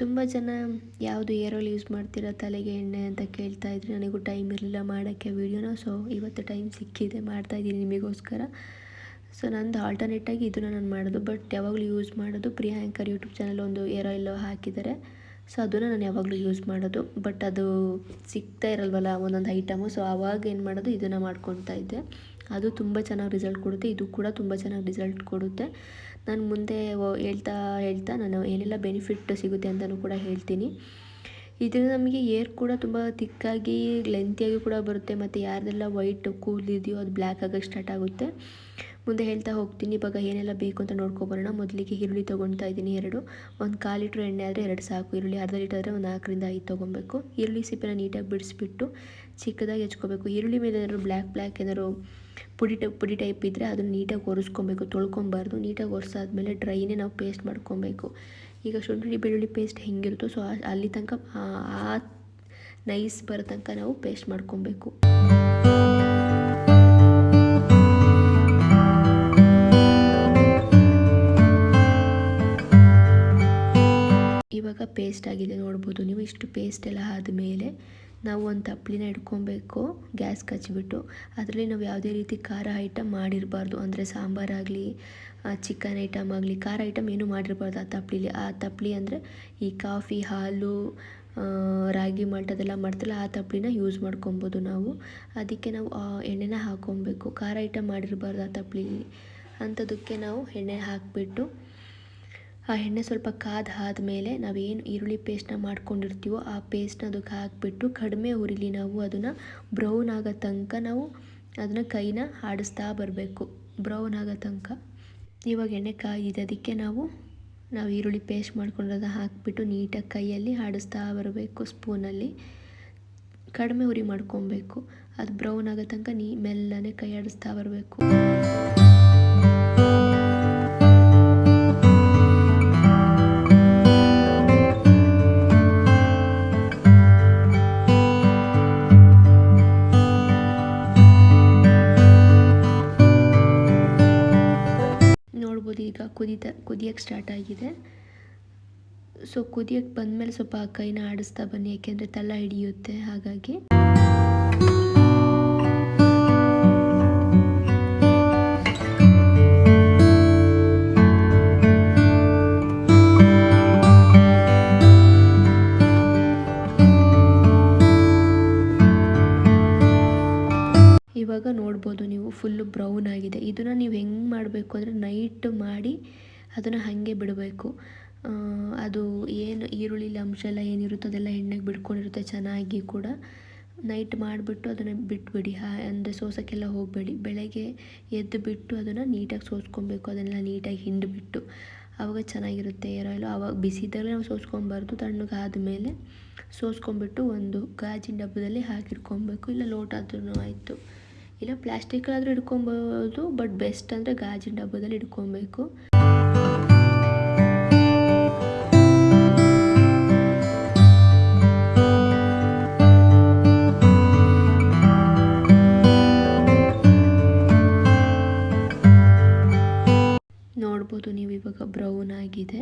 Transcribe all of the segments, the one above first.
ತುಂಬ ಜನ ಯಾವುದು ಏರ್ ಆಯಿಲ್ ಯೂಸ್ ಮಾಡ್ತೀರಾ, ತಲೆಗೆ ಎಣ್ಣೆ ಅಂತ ಕೇಳ್ತಾ ಇದ್ರಿ ನನಗೂ ಟೈಮ್ ಇರಲಿಲ್ಲ ಮಾಡೋಕ್ಕೆ ವೀಡಿಯೋನ. ಸೊ ಇವತ್ತು ಟೈಮ್ ಸಿಕ್ಕಿದೆ ಮಾಡ್ತಾಯಿದ್ದೀನಿ ನಿಮಗೋಸ್ಕರ. ಸೊ ನಂದು ಆಲ್ಟರ್ನೇಟಾಗಿ ಇದನ್ನು ನಾನು ಮಾಡೋದು ಬಟ್ ಯಾವಾಗಲೂ ಯೂಸ್ ಮಾಡೋದು ಪ್ರಿಯಾಂಕರ್ ಯೂಟ್ಯೂಬ್ ಚಾನಲ್ ಒಂದು ಏರ್ ಆಯಿಲ್ ಹಾಕಿದ್ದಾರೆ. ಸೊ ಅದನ್ನು ನಾನು ಯಾವಾಗಲೂ ಯೂಸ್ ಮಾಡೋದು ಬಟ್ ಅದು ಸಿಗ್ತಾ ಇರಲ್ವಲ್ಲ ಒಂದೊಂದು ಐಟಮು ಸೊ ಆವಾಗ ಏನು ಮಾಡೋದು, ಇದನ್ನು ಮಾಡ್ಕೊತಾ ಇದ್ದೆ. ಅದು ತುಂಬ ಚೆನ್ನಾಗಿ ರಿಸಲ್ಟ್ ಕೊಡುತ್ತೆ, ಇದು ಕೂಡ ತುಂಬ ಚೆನ್ನಾಗಿ ರಿಸಲ್ಟ್ ಕೊಡುತ್ತೆ. ನಾನು ಮುಂದೆ ಹೇಳ್ತಾ ಹೇಳ್ತಾ ನಾನು ಏನೆಲ್ಲ ಬೆನಿಫಿಟ್ ಸಿಗುತ್ತೆ ಅಂತಲೂ ಕೂಡ ಹೇಳ್ತೀನಿ. ಇದರಿಂದ ನಮಗೆ ಏರ್ ಕೂಡ ತುಂಬ ತಿಕ್ಕಾಗಿ ಲೆಂತಿಯಾಗಿ ಕೂಡ ಬರುತ್ತೆ. ಮತ್ತು ಯಾರ್ದೆಲ್ಲ ವೈಟ್ ಕೂಲ್ ಇದೆಯೋ ಅದು ಬ್ಲ್ಯಾಕ್ ಆಗೋಕ್ಕೆ ಸ್ಟಾರ್ಟ್ ಆಗುತ್ತೆ. ಮುಂದೆ ಹೇಳ್ತಾ ಹೋಗ್ತೀನಿ. ಇವಾಗ ಏನೆಲ್ಲ ಬೇಕು ಅಂತ ನೋಡ್ಕೊಬರೋಣ ಮೊದಲಿಗೆ ಈರುಳ್ಳಿ ತೊಗೊಳ್ತಾ ಇದ್ದೀನಿ ಎರಡು. ಒಂದು ಕಾಲು ಲೀಟ್ರ್ ಎಣ್ಣೆ ಆದರೆ ಎರಡು ಸಾಕು. ಈರುಳ್ಳಿ ಅರ್ಧ ಲೀಟರ್ ಆದರೆ ಒಂದು ನಾಲ್ಕರಿಂದ ಐದು ತೊಗೊಬೇಕು. ಈರುಳ್ಳಿ ಸಿಪ್ಪೆನ ನೀಟಾಗಿ ಬಿಡಿಸ್ಬಿಟ್ಟು ಚಿಕ್ಕದಾಗಿ ಹೆಚ್ಕೋಬೇಕು. ಈರುಳ್ಳಿ ಮೇಲೆ ಏನಾದ್ರು ಬ್ಲ್ಯಾಕ್ ಬ್ಲ್ಯಾಕ್ ಏನಾದ್ರು ಪುಡಿ ಟೈಪ್ ಪುಡಿ ಟೈಪ್ ಇದ್ದರೆ ಅದನ್ನು ನೀಟಾಗಿ ಒರೆಸ್ಕೊಬೇಕು, ತೊಳ್ಕೊಬಾರ್ದು. ನೀಟಾಗಿ ಒರೆಸಾದ್ಮೇಲೆ ಡ್ರೈನೇ ನಾವು ಪೇಸ್ಟ್ ಮಾಡ್ಕೊಬೇಕು. ಈಗ ಶುಂಠಿ ಬೆಳ್ಳುಳ್ಳಿ ಪೇಸ್ಟ್ ಹೆಂಗಿರುತ್ತೋ ಸೊ ಅಲ್ಲಿ ತನಕ ಆ- ನೈಸ್ ಬರೋ ತನಕ ನಾವು ಪೇಸ್ಟ್ ಮಾಡ್ಕೊಬೇಕು. ಇವಾಗ ಪೇಸ್ಟ್ ಆಗಿದೆ, ನೋಡ್ಬೋದು. ನೀವು ಇಷ್ಟು ಪೇಸ್ಟ್ ಎಲ್ಲ ಆದಮೇಲೆ ನಾವು ಒಂದು ತಪ್ಪಲಿನ ಇಟ್ಕೊಬೇಕು, ಗ್ಯಾಸ್ ಕಚ್ಚಿಬಿಟ್ಟು ಅದರಲ್ಲಿ ನಾವು ಯಾವುದೇ ರೀತಿ ಖಾರ ಐಟಮ್ ಮಾಡಿರಬಾರ್ದು. ಅಂದರೆ ಸಾಂಬಾರಾಗಲಿ ಚಿಕನ್ ಐಟಮ್ ಆಗಲಿ, ಖಾರ ಐಟಮ್ ಏನೂ ಮಾಡಿರಬಾರ್ದು ಆ ತಪ್ಪಲಿಲಿ ಆ ತಪ್ಪಲಿ ಅಂದರೆ ಈ ಕಾಫಿ, ಹಾಲು ರಾಗಿ ಮಾಲ್ಟ್ ಅದೆಲ್ಲ ಮಾಡ್ತಾರಲ್ಲ ಆ ತಪ್ಪಲಿನ ಯೂಸ್ ಮಾಡ್ಕೊಬೋದು ನಾವು. ಅದಕ್ಕೆ ನಾವು ಎಣ್ಣೆನ ಹಾಕ್ಕೊಬೇಕು ಖಾರ ಐಟಮ್ ಮಾಡಿರಬಾರ್ದು ಆ ತಪ್ಪಲಿಲಿ ಅಂಥದಕ್ಕೆ ನಾವು ಎಣ್ಣೆ ಹಾಕಿಬಿಟ್ಟು ಆ ಎಣ್ಣೆ ಸ್ವಲ್ಪ ಕಾದ ಆದಮೇಲೆ ನಾವೇನು ಈರುಳ್ಳಿ ಪೇಸ್ಟ್ನ ಮಾಡ್ಕೊಂಡಿರ್ತೀವೋ ಆ ಪೇಸ್ಟ್ನ ಅದಕ್ಕೆ ಹಾಕಿಬಿಟ್ಟು ಕಡಿಮೆ ಉರಿಲಿ ನಾವು ಅದನ್ನು ಬ್ರೌನ್ ಆಗೋ ತನಕ ನಾವು ಅದನ್ನು ಕೈನ ಆಡಿಸ್ತಾ ಬರಬೇಕು. ಬ್ರೌನ್ ಆಗೋ ತನಕ. ಇವಾಗ ಎಣ್ಣೆ ಕಾಯಿದೆ ಅದಕ್ಕೆ ನಾವು ನಾವು ಈರುಳ್ಳಿ ಪೇಸ್ಟ್ ಮಾಡ್ಕೊಂಡದ ಹಾಕಿಬಿಟ್ಟು ನೀಟಾಗಿ ಕೈಯಲ್ಲಿ ಆಡಿಸ್ತಾ ಬರಬೇಕು ಸ್ಪೂನಲ್ಲಿ. ಕಡಿಮೆ ಉರಿ ಮಾಡ್ಕೊಬೇಕು. ಅದು ಬ್ರೌನ್ ಆಗೋ ತನಕ ನೀ ಮೆಲ್ಲನೆ ಕೈ ಆಡಿಸ್ತಾ ಬರಬೇಕು. ನೋಡ್ಬೋದು ಈಗ ಕುದೀತಾ ಕುದಿಯೋಕ್ಕೆ ಸ್ಟಾರ್ಟ್ ಆಗಿದೆ. ಸೊ ಕುದಿಯೋಕ್ಕೆ ಬಂದಮೇಲೆ ಸ್ವಲ್ಪ ಆ ಕೈನ ಆಡಿಸ್ತಾ ಬನ್ನಿ, ಯಾಕೆಂದರೆ ತಲ್ಲ ಹಿಡಿಯುತ್ತೆ, ಹಾಗಾಗಿ. ಬ್ರೌನ್ ಆಗಿದೆ. ಇದನ್ನು ನೀವು ಹೆಂಗೆ ಮಾಡಬೇಕು ಅಂದರೆ ನೈಟ್ ಮಾಡಿ ಅದನ್ನು ಹಾಗೆ ಬಿಡಬೇಕು. ಅದು ಏನು ಈರುಳ್ಳಿಲಿ ಅಂಶ ಎಲ್ಲ ಏನಿರುತ್ತೋ ಅದೆಲ್ಲ ಎಣ್ಣೆಗೆ ಬಿಡ್ಕೊಂಡಿರುತ್ತೆ ಚೆನ್ನಾಗಿ ಕೂಡ. ನೈಟ್ ಮಾಡಿಬಿಟ್ಟು ಅದನ್ನು ಬಿಟ್ಬಿಡಿ. ಹಾ, ಅಂದರೆ ಸೋಸೋಕ್ಕೆಲ್ಲ ಹೋಗಬೇಡಿ. ಬೆಳಗ್ಗೆ ಎದ್ದು ಬಿಟ್ಟು ಅದನ್ನು ನೀಟಾಗಿ ಸೋಸ್ಕೊಬೇಕು. ಅದನ್ನೆಲ್ಲ ನೀಟಾಗಿ ಹಿಂಡಿಬಿಟ್ಟು ಆವಾಗ ಚೆನ್ನಾಗಿರುತ್ತೆ ಆಯಿಲು ಆವಾಗ ಬಿಸಿ ಇದ್ದಾಗಲೇ ನಾವು ಸೋಸ್ಕೊಬಾರ್ದು. ತಣ್ಣಗಾದ ಮೇಲೆ ಸೋಸ್ಕೊಂಬಿಟ್ಟು ಒಂದು ಗಾಜಿನ ಡಬ್ಬದಲ್ಲಿ ಹಾಕಿಟ್ಕೊಬೇಕು. ಇಲ್ಲ ಲೋಟ ಆದ್ರೂ ಆಯಿತು. ಇಲ್ಲ ಪ್ಲಾಸ್ಟಿಕಲ್ಲಾದರೂ ಇಟ್ಕೊಬೋದು ಬಟ್ ಬೆಸ್ಟ್ ಅಂದರೆ ಗಾಜಿನ ಡಬ್ಬದಲ್ಲಿ ಇಟ್ಕೊಬೇಕು ನೋಡ್ಬೋದು ನೀವು ಇವಾಗ ಬ್ರೌನ್ ಆಗಿದೆ.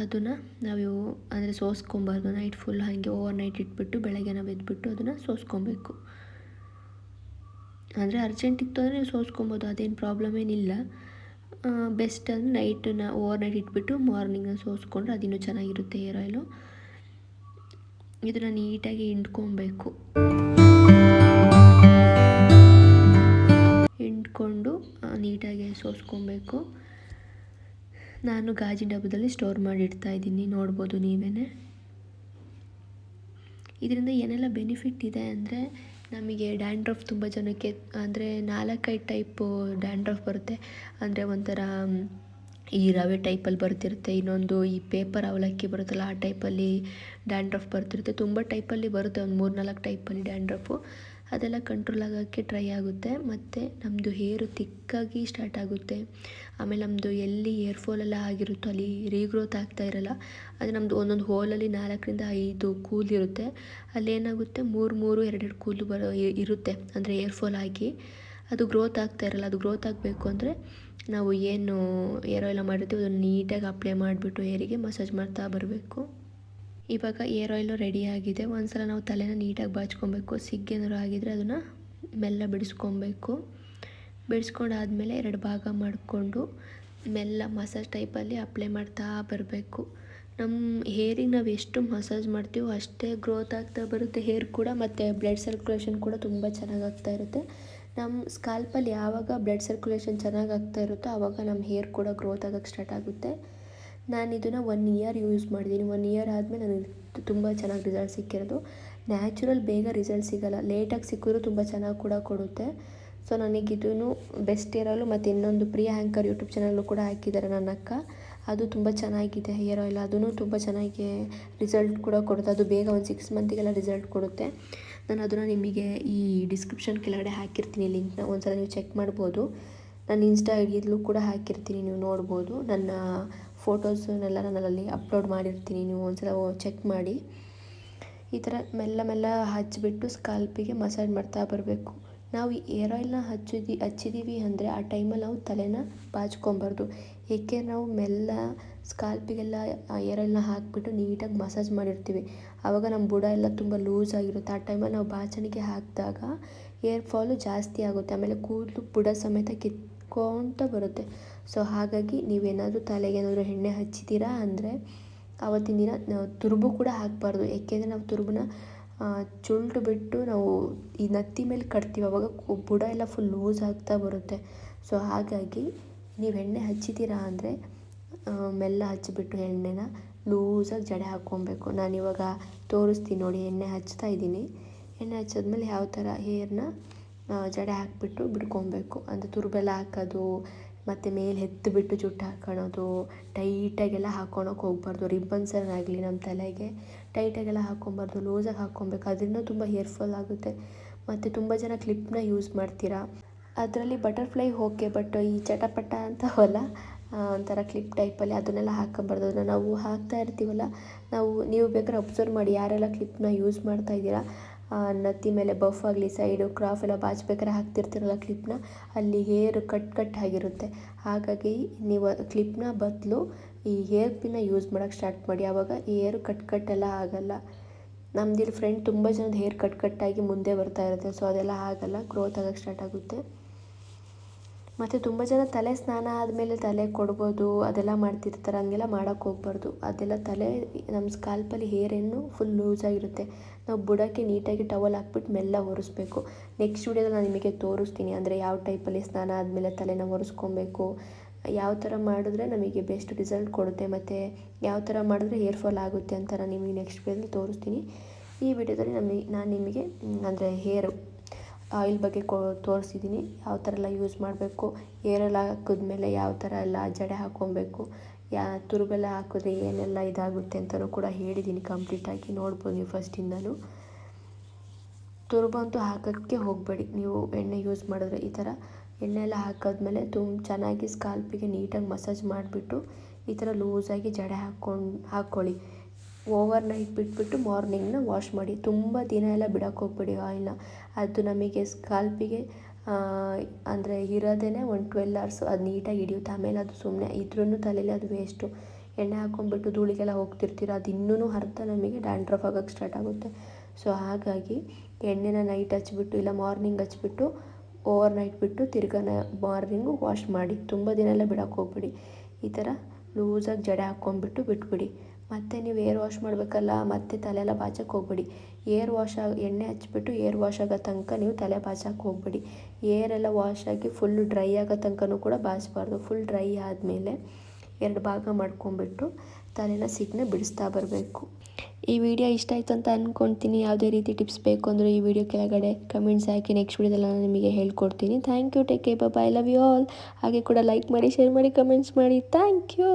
ಅದನ್ನು ನಾವು ಅಂದರೆ ಸೋಸ್ಕೊಬಾರ್ದು ನೈಟ್ ಫುಲ್ ಹಾಗೆ ಓವರ್ ನೈಟ್ ಇಟ್ಬಿಟ್ಟು ಬೆಳಗ್ಗೆ ನಾವು ಎದ್ಬಿಟ್ಟು ಅದನ್ನು ಸೋಸ್ಕೊಬೇಕು. ಅಂದರೆ ಅರ್ಜೆಂಟ್ ಇತ್ತು ಅಂದರೆ ನೀವು ಸೋಸ್ಕೊಬೋದು, ಅದೇನು ಪ್ರಾಬ್ಲಮ್ ಏನಿಲ್ಲ. ಬೆಸ್ಟ್ ಅಂದರೆ ನೈಟನ್ನ ಓವರ್ ನೈಟ್ ಇಟ್ಬಿಟ್ಟು ಮಾರ್ನಿಂಗ್ ಸೋಸ್ಕೊಂಡ್ರೆ ಅದಿನ್ನೂ ಚೆನ್ನಾಗಿರುತ್ತೆ ಹೇರ್ ಆಯಿಲು ಇದನ್ನು ನೀಟಾಗಿ ಹಿಂಡ್ಕೊಬೇಕು. ಹಿಂಡ್ಕೊಂಡು ನೀಟಾಗಿ ಸೋಸ್ಕೊಬೇಕು. ನಾನು ಗಾಜಿನ ಡಬ್ಬದಲ್ಲಿ ಸ್ಟೋರ್ ಮಾಡಿ ಇಡ್ತಾ ಇದ್ದೀನಿ, ನೋಡ್ಬೋದು ನೀವೇ ಇದರಿಂದ ಏನೆಲ್ಲ ಬೆನಿಫಿಟ್ ಇದೆ ಅಂದರೆ ನಮಗೆ ಡ್ಯಾಂಡ್ರಫ್ ತುಂಬ ಜನಕ್ಕೆ, ಅಂದರೆ ನಾಲ್ಕೈದು ಟೈಪು ಡ್ಯಾಂಡ್ರಫ್ ಬರುತ್ತೆ. ಅಂದರೆ ಒಂಥರ ಈ ರವೆ ಟೈಪಲ್ಲಿ ಬರ್ತಿರುತ್ತೆ, ಇನ್ನೊಂದು ಈ ಪೇಪರ್ ಅವಲಕ್ಕಿ ಬರುತ್ತಲ್ಲ ಆ ಟೈಪಲ್ಲಿ ಡ್ಯಾಂಡ್ರಫ್ ಬರ್ತಿರುತ್ತೆ. ತುಂಬ ಟೈಪಲ್ಲಿ ಬರುತ್ತೆ, ಒಂದು ಮೂರು ನಾಲ್ಕು ಟೈಪಲ್ಲಿ ಡ್ಯಾಂಡ್ರಫು. ಅದೆಲ್ಲ ಕಂಟ್ರೋಲ್ ಆಗೋಕ್ಕೆ ಟ್ರೈ ಆಗುತ್ತೆ. ಮತ್ತು ನಮ್ಮದು ಹೇರು ತಿಕ್ಕಾಗಿ ಸ್ಟಾರ್ಟ್ ಆಗುತ್ತೆ. ಆಮೇಲೆ ನಮ್ಮದು ಎಲ್ಲಿ ಏರ್ ಫೋಲೆಲ್ಲ ಆಗಿರುತ್ತೋ ಅಲ್ಲಿ ರೀಗ್ರೋತ್ ಆಗ್ತಾ ಇರಲ್ಲ, ಅದು ನಮ್ಮದು ಒಂದೊಂದು ಹೋಲಲ್ಲಿ ನಾಲ್ಕರಿಂದ ಐದು ಕೂಲಿರುತ್ತೆ ಅಲ್ಲೇನಾಗುತ್ತೆ ಮೂರು ಮೂರು, ಎರಡೆರಡು ಕೂಲು ಬರೋ ಇರುತ್ತೆ. ಅಂದರೆ ಏರ್ ಫಾಲ್ ಆಗಿ ಅದು ಗ್ರೋತ್ ಆಗ್ತಾ ಇರಲ್ಲ. ಅದು ಗ್ರೋತ್ ಆಗಬೇಕು ಅಂದರೆ ನಾವು ಏನು ಏರ್ ಆಯಿಲ್ ಮಾಡಿರ್ತೀವಿ ಅದನ್ನು ನೀಟಾಗಿ ಅಪ್ಲೈ ಮಾಡಿಬಿಟ್ಟು ಏರಿಗೆ ಮಸಾಜ್ ಮಾಡ್ತಾ ಬರಬೇಕು. ಇವಾಗ ಏರ್ ಆಯಿಲು ರೆಡಿ ಆಗಿದೆ. ಒಂದ್ಸಲ ನಾವು ತಲೆನ ನೀಟಾಗಿ ಬಾಚ್ಕೊಬೇಕು. ಸಿಗ್ಗೇನಾರು ಆಗಿದ್ರೆ ಅದನ್ನು ಮೆಲ್ಲ ಬಿಡಿಸ್ಕೊಬೇಕು. ಬಿಡಿಸ್ಕೊಂಡಾದ್ಮೇಲೆ ಎರಡು ಭಾಗ ಮಾಡಿಕೊಂಡು ಮೆಲ್ಲ ಮಸಾಜ್ ಟೈಪಲ್ಲಿ ಅಪ್ಲೈ ಮಾಡ್ತಾ ಬರಬೇಕು. ನಮ್ಮ ಹೇರಿಗೆ ನಾವು ಎಷ್ಟು ಮಸಾಜ್ ಮಾಡ್ತೀವೋ ಅಷ್ಟೇ ಗ್ರೋತ್ ಆಗ್ತಾ ಬರುತ್ತೆ. ಹೇರ್ ಕೂಡ ಮತ್ತು ಬ್ಲಡ್ ಸರ್ಕ್ಯುಲೇಷನ್ ಕೂಡ ತುಂಬ ಚೆನ್ನಾಗಿ ಆಗ್ತಾ ಇರುತ್ತೆ. ನಮ್ಮ ಸ್ಕಾಲ್ಪಲ್ಲಿ ಯಾವಾಗ ಬ್ಲಡ್ ಸರ್ಕ್ಯುಲೇಷನ್ ಚೆನ್ನಾಗಿ ಆಗ್ತಾ ಇರುತ್ತೋ ಆವಾಗ ನಮ್ಮ ಹೇರ್ ಕೂಡ ಗ್ರೋತ್ ಆಗೋಕ್ಕೆ ಸ್ಟಾರ್ಟ್ ಆಗುತ್ತೆ. ನಾನು ಇದನ್ನು ಒನ್ ಇಯರ್ ಯೂಸ್ ಮಾಡಿದ್ದೀನಿ ಒನ್ ಇಯರ್ ಆದಮೇಲೆ ನನಗೆ ತುಂಬ ಚೆನ್ನಾಗಿ ರಿಸಲ್ಟ್ ಸಿಕ್ಕಿರೋದು. ನ್ಯಾಚುರಲ್ ಬೇಗ ರಿಸಲ್ಟ್ ಸಿಗೋಲ್ಲ. ಲೇಟಾಗಿ ಸಿಕ್ಕಿದ್ರು ತುಂಬ ಚೆನ್ನಾಗಿ ಕೂಡ ಕೊಡುತ್ತೆ. ಸೊ ನನಗಿದೂ ಬೆಸ್ಟ್ ಇರಲು ಮತ್ತು ಇನ್ನೊಂದು ಪ್ರಿಯ ಆ್ಯಂಕರ್ ಯೂಟ್ಯೂಬ್ ಚಾನಲ್ಲು ಕೂಡ ಹಾಕಿದ್ದಾರೆ ನನ್ನ ಅಕ್ಕ. ಅದು ತುಂಬ ಚೆನ್ನಾಗಿದೆ ಹೇರ್ ಆಯಿಲ್ ಅದೂ ತುಂಬ ಚೆನ್ನಾಗಿ ರಿಸಲ್ಟ್ ಕೂಡ ಕೊಡುತ್ತೆ. ಅದು ಬೇಗ ಒಂದು ಸಿಕ್ಸ್ ಮಂತಿಗೆಲ್ಲ ರಿಸಲ್ಟ್ ಕೊಡುತ್ತೆ. ನಾನು ಅದನ್ನು ನಿಮಗೆ ಈ ಡಿಸ್ಕ್ರಿಪ್ಷನ್ ಕೆಳಗಡೆ ಹಾಕಿರ್ತೀನಿ ಲಿಂಕ್ನ ಒಂದು ಸಲ ನೀವು ಚೆಕ್ ಮಾಡ್ಬೋದು. ನನ್ನ ಇನ್ಸ್ಟಾ ಐಡಿಯಲ್ಲೂ ಕೂಡ ಹಾಕಿರ್ತೀನಿ, ನೀವು ನೋಡ್ಬೋದು. ನನ್ನ ಫೋಟೋಸನ್ನೆಲ್ಲ ನಾನು ಅಲ್ಲಿ ಅಪ್ಲೋಡ್ ಮಾಡಿರ್ತೀನಿ. ನೀವು ಒಂದ್ಸಲ ಚೆಕ್ ಮಾಡಿ. ಈ ಥರ ಮೆಲ್ಲ ಮೆಲ್ಲ ಹಚ್ಚಿಬಿಟ್ಟು ಸ್ಕಾಲ್ಪಿಗೆ ಮಸಾಜ್ ಮಾಡ್ತಾ ಬರಬೇಕು. ನಾವು ಏರ್ ಆಯಿಲ್ನ ಹಚ್ಚಿದಿ ಹಚ್ಚಿದ್ದೀವಿ ಅಂದರೆ ಆ ಟೈಮಲ್ಲಿ ನಾವು ತಲೆನ ಬಾಚ್ಕೊಬಾರ್ದು ಏಕೆ ನಾವು ಮೆಲ್ಲ ಸ್ಕಾಲ್ಪಿಗೆಲ್ಲ ಏರ್ ಆಯಿಲ್ನ ಹಾಕಿಬಿಟ್ಟು ನೀಟಾಗಿ ಮಸಾಜ್ ಮಾಡಿರ್ತೀವಿ. ಆವಾಗ ನಮ್ಮ ಬುಡ ಎಲ್ಲ ತುಂಬ ಲೂಸ್ ಆಗಿರುತ್ತೆ. ಆ ಟೈಮಲ್ಲಿ ನಾವು ಬಾಚಣಿಗೆ ಹಾಕಿದಾಗ ಏರ್ ಫಾಲು ಜಾಸ್ತಿ ಆಗುತ್ತೆ. ಆಮೇಲೆ ಕೂದಲು ಬುಡ ಸಮೇತ ಕಿತ್ಕೊತ ಬರುತ್ತೆ. ಸೊ ಹಾಗಾಗಿ ನೀವೇನಾದರೂ ತಲೆಗೆ ಏನಾದರೂ ಎಣ್ಣೆ ಹಚ್ಚಿದ್ದೀರಾ ಅಂದರೆ ಆವತ್ತಿನ ದಿನ ತುರುಬು ಕೂಡ ಹಾಕಬಾರ್ದು. ಏಕೆಂದರೆ ನಾವು ತುರುಬನ ಚುಲ್ಟು ಬಿಟ್ಟು ನಾವು ಈ ನತ್ತಿ ಮೇಲೆ ಕಟ್ತೀವಿ. ಅವಾಗ ಬುಡ ಎಲ್ಲ ಫುಲ್ ಲೂಸ್ ಆಗ್ತಾ ಬರುತ್ತೆ. ಸೊ ಹಾಗಾಗಿ ನೀವು ಎಣ್ಣೆ ಹಚ್ಚಿದ್ದೀರಾ ಅಂದರೆ ಮೆಲ್ಲ ಹಚ್ಚಿಬಿಟ್ಟು ಎಣ್ಣೆನ ಲೂಸಾಗಿ ಜಡೆ ಹಾಕ್ಕೊಬೇಕು. ನಾನಿವಾಗ ತೋರಿಸ್ತೀನಿ ನೋಡಿ, ಎಣ್ಣೆ ಹಚ್ತಾ ಇದ್ದೀನಿ. ಎಣ್ಣೆ ಹಚ್ಚಿದ್ಮೇಲೆ ಯಾವ ಥರ ಹೇರ್ನ ಜಡೆ ಹಾಕಿಬಿಟ್ಟು ಬಿಡ್ಕೊಬೇಕು. ಅಂದರೆ ತುರುಬೆಲ್ಲ ಹಾಕೋದು ಮತ್ತು ಮೇಲೆ ಎತ್ತಿಬಿಟ್ಟು ಜುಟ್ಟು ಹಾಕೊಳೋದು, ಟೈಟಾಗೆಲ್ಲ ಹಾಕ್ಕೊಳಕ್ಕೆ ಹೋಗ್ಬಾರ್ದು. ರಿಬ್ಬನ್ಸನ್ನಾಗಲಿ ನಮ್ಮ ತಲೆಗೆ. ಟೈಟಾಗೆಲ್ಲ ಹಾಕ್ಕೊಬಾರ್ದು ಲೂಸಾಗಿ ಹಾಕ್ಕೊಬೇಕು ಅದರಿಂದ ತುಂಬ ಹೇರ್ ಫಾಲ್ ಆಗುತ್ತೆ. ಮತ್ತು ತುಂಬ ಜನ ಕ್ಲಿಪ್ಪನ್ನ ಯೂಸ್ ಮಾಡ್ತೀರಾ? ಅದರಲ್ಲಿ ಬಟರ್ಫ್ಲೈ ಓಕೆ, ಬಟ್ ಈ ಚಟಪಟ ಅಂತವಲ್ಲ ಒಂಥರ ಕ್ಲಿಪ್ ಟೈಪಲ್ಲಿ ಅದನ್ನೆಲ್ಲ ಹಾಕೊಬಾರ್ದು. ಅದನ್ನು ನಾವು ಹಾಕ್ತಾ ಇರ್ತೀವಲ್ಲ, ನಾವು, ನೀವು ಬೇಕಾದ್ರೆ ಅಬ್ಸರ್ವ್ ಮಾಡಿ ಯಾರೆಲ್ಲ ಕ್ಲಿಪ್ನ ಯೂಸ್ ಮಾಡ್ತಾ ಇದ್ದೀರಾ ನತ್ತಿ ಮೇಲೆ ಬಫ್ ಆಗಲಿ ಸೈಡು ಕ್ರಾಫ್ ಎಲ್ಲ ಬಾಚ್ಬೇಕಾದ್ರೆ ಹಾಕ್ತಿರ್ತೀರಲ್ಲ ಕ್ಲಿಪ್ನ ಅಲ್ಲಿ ಹೇರ್ ಕಟ್ ಕಟ್ ಆಗಿರುತ್ತೆ. ಹಾಗಾಗಿ ನೀವು ಕ್ಲಿಪ್ನ ಬದಲು ಈ ಹೇರ್ ಪಿನ್ನ ಯೂಸ್ ಮಾಡೋಕ್ಕೆ ಸ್ಟಾರ್ಟ್ ಮಾಡಿ. ಆವಾಗ ಹೇರ್ ಕಟ್ ಕಟ್ ಎಲ್ಲ ಆಗಲ್ಲ. ನಮ್ದು ಇಲ್ಲಿ ಫ್ರೆಂಡ್ ತುಂಬ ಜನದ ಹೇರ್ ಕಟ್ ಕಟ್ಟಾಗಿ ಮುಂದೆ ಬರ್ತಾ ಇರುತ್ತೆ. ಸೊ ಅದೆಲ್ಲ ಆಗಲ್ಲ. ಗ್ರೋತ್ ಆಗೋಕ್ಕೆ ಸ್ಟಾರ್ಟ್ ಆಗುತ್ತೆ. ಮತ್ತು ತುಂಬ ಜನ ತಲೆ ಸ್ನಾನ ಆದಮೇಲೆ ತಲೆ ಕೊಡ್ಬೋದು, ಅದೆಲ್ಲ ಮಾಡ್ತಿರ್ತಾರೆ, ಹಂಗೆಲ್ಲ ಮಾಡೋಕ್ಕೆ ಹೋಗ್ಬಾರ್ದು. ಅದೆಲ್ಲ ತಲೆ ನಮ್ಮ ಸ್ಕಾಲ್ಪಲ್ಲಿ ಹೇರ್ ಏನು ಫುಲ್ ಲೂಸಾಗಿರುತ್ತೆ ನಾವು ಬುಡಕ್ಕೆ ನೀಟಾಗಿ ಟವಲ್ ಹಾಕ್ಬಿಟ್ಟು ಮೆಲ್ಲ ಒರೆಸ್ಬೇಕು. ನೆಕ್ಸ್ಟ್ ವೀಡಿಯೋದಲ್ಲಿ ನಾನು ನಿಮಗೆ ತೋರಿಸ್ತೀನಿ, ಅಂದರೆ ಯಾವ ಟೈಪಲ್ಲಿ ಸ್ನಾನ ಆದಮೇಲೆ ತಲೆನ ಒರೆಸ್ಕೊಬೇಕು. ಯಾವ ಥರ ಮಾಡಿದ್ರೆ ನಮಗೆ ಬೆಸ್ಟ್ ರಿಸಲ್ಟ್ ಕೊಡುತ್ತೆ, ಮತ್ತು ಯಾವ ಥರ ಮಾಡಿದ್ರೆ ಹೇರ್ ಫಾಲ್ ಆಗುತ್ತೆ ಅಂತ ನಾನು ನಿಮಗೆ ನೆಕ್ಸ್ಟ್ ವಿಡಿಯೋದಲ್ಲಿ ತೋರಿಸ್ತೀನಿ. ಈ ವಿಡಿಯೋದಲ್ಲಿ ನಮಗೆ ನಾನು ನಿಮಗೆ, ಅಂದರೆ ಹೇರು ಆಯಿಲ್ ಬಗ್ಗೆ ಕೊ ತೋರಿಸಿದ್ದೀನಿ ಯಾವ ಥರ ಎಲ್ಲ ಯೂಸ್ ಮಾಡಬೇಕು ಏರೆಲ್ಲ ಹಾಕಿದ್ಮೇಲೆ ಯಾವ ಥರ ಎಲ್ಲ ಜಡೆ ಹಾಕ್ಕೊಬೇಕು, ಯಾ, ತುರುಬೆಲ್ಲ ಹಾಕಿದ್ರೆ ಏನೆಲ್ಲ ಇದಾಗುತ್ತೆ ಅಂತಲೂ ಕೂಡ ಹೇಳಿದ್ದೀನಿ ಕಂಪ್ಲೀಟಾಗಿ ನೋಡ್ಬೋದು ನೀವು ಫಸ್ಟಿಂದನೂ ತುರುಬಂತೂ ಹಾಕೋಕ್ಕೆ ಹೋಗಬೇಡಿ. ನೀವು ಎಣ್ಣೆ ಯೂಸ್ ಮಾಡಿದ್ರೆ ಈ ಥರ. ಎಣ್ಣೆ ಎಲ್ಲ ಹಾಕಿದ್ಮೇಲೆ ತುಂಬ ಚೆನ್ನಾಗಿ ಸ್ಕಾಲ್ಪಿಗೆ ನೀಟಾಗಿ ಮಸಾಜ್ ಮಾಡಿಬಿಟ್ಟು ಈ ಥರ ಲೂಸಾಗಿ ಜಡೆ ಹಾಕ್ಕೊಂಡು, ಹಾಕ್ಕೊಳ್ಳಿ. ಓವರ್ ನೈಟ್ ಬಿಟ್ಬಿಟ್ಟು ಮಾರ್ನಿಂಗ್ನ ವಾಶ್ ಮಾಡಿ. ತುಂಬ ದಿನ ಎಲ್ಲ ಬಿಡೋಕ್ಕೆ ಹೋಗ್ಬೇಡಿ ಆಯಿಲ್ನ. ಅದು ನಮಗೆ ಸ್ಕಾಲ್ಪಿಗೆ ಅಂದರೆ ಇರೋದೇ ಒಂದು ಟ್ವೆಲ್ ಅವರ್ಸ್ ಅದು ನೀಟಾಗಿ ಹಿಡಿಯುತ್ತೆ. ಆಮೇಲೆ ಅದು ಸುಮ್ಮನೆ ಇದ್ರೂ ತಲೆಯಲ್ಲಿ ಅದು ವೇಸ್ಟು ಎಣ್ಣೆ ಹಾಕ್ಕೊಂಡ್ಬಿಟ್ಟು ಧೂಳಿಗೆಲ್ಲ ಹೋಗ್ತಿರ್ತೀರ, ಅದು ಇನ್ನೂ ಅರ್ಥ ನಮಗೆ ಡ್ಯಾಂಡ್ರಫ್ ಆಗೋಕ್ಕೆ ಸ್ಟಾರ್ಟ್ ಆಗುತ್ತೆ. ಸೊ ಹಾಗಾಗಿ ಎಣ್ಣೆನ ನೈಟ್ ಹಚ್ಬಿಟ್ಟು ಇಲ್ಲ ಮಾರ್ನಿಂಗ್ ಹಚ್ಬಿಟ್ಟು ಓವರ್ ನೈಟ್ ಬಿಟ್ಟು ತಿರ್ಗನ ಮಾರ್ನಿಂಗು ವಾಶ್ ಮಾಡಿ. ತುಂಬ ದಿನ ಎಲ್ಲ ಬಿಡೋಕ್ಕೆ ಹೋಗ್ಬೇಡಿ. ಈ ಥರ ಲೂಸಾಗಿ ಜಡೆ ಹಾಕ್ಕೊಂಡ್ಬಿಟ್ಟು ಬಿಟ್ಬಿಡಿ. ಮತ್ತು ನೀವು ಏರ್ ವಾಶ್ ಮಾಡಬೇಕಲ್ಲ, ಮತ್ತೆ ತಲೆಲ್ಲ ಬಾಚಕ್ಕೆ ಹೋಗ್ಬೇಡಿ. ಏರ್ ವಾಶ್ ಆಗಿ, ಎಣ್ಣೆ ಹಚ್ಚಿಬಿಟ್ಟು ಏರ್ ವಾಶ್ ಆಗೋ ತನಕ ನೀವು ತಲೆ ಬಾಚಕ್ಕೆ ಹೋಗ್ಬೇಡಿ. ಏರೆಲ್ಲ ವಾಶ್ ಆಗಿ ಫುಲ್ ಡ್ರೈ ಆಗೋ ತನಕನೂ ಕೂಡ ಬಾಚಬಾರ್ದು. ಫುಲ್ ಡ್ರೈ ಆದಮೇಲೆ ಎರಡು ಭಾಗ ಮಾಡ್ಕೊಂಬಿಟ್ಟು ತಲೆನ ಸಿಗ್ನೆ ಬಿಡಿಸ್ತಾ ಬರಬೇಕು. ಈ ವಿಡಿಯೋ ಇಷ್ಟ ಆಯಿತು ಅಂತ ಅಂದ್ಕೊಳ್ತೀನಿ ಯಾವುದೇ ರೀತಿ ಟಿಪ್ಸ್ ಬೇಕು ಅಂದರೆ ಈ ವಿಡಿಯೋ ಕೆಳಗಡೆ ಕಮೆಂಟ್ಸ್ ಹಾಕಿ ನೆಕ್ಸ್ಟ್ ವಿಡಿಯೋದಲ್ಲಿ ನಾನು ನಿಮಗೆ ಹೇಳ್ಕೊಡ್ತೀನಿ. ಥ್ಯಾಂಕ್ ಯು ಟೇಕ್ ಕೇ ಬಾಯ್ ಲವ್ ಯು ಆಲ್ ಹಾಗೆ ಕೂಡ ಲೈಕ್ ಮಾಡಿ ಶೇರ್ ಮಾಡಿ ಕಮೆಂಟ್ಸ್ ಮಾಡಿ. Thank you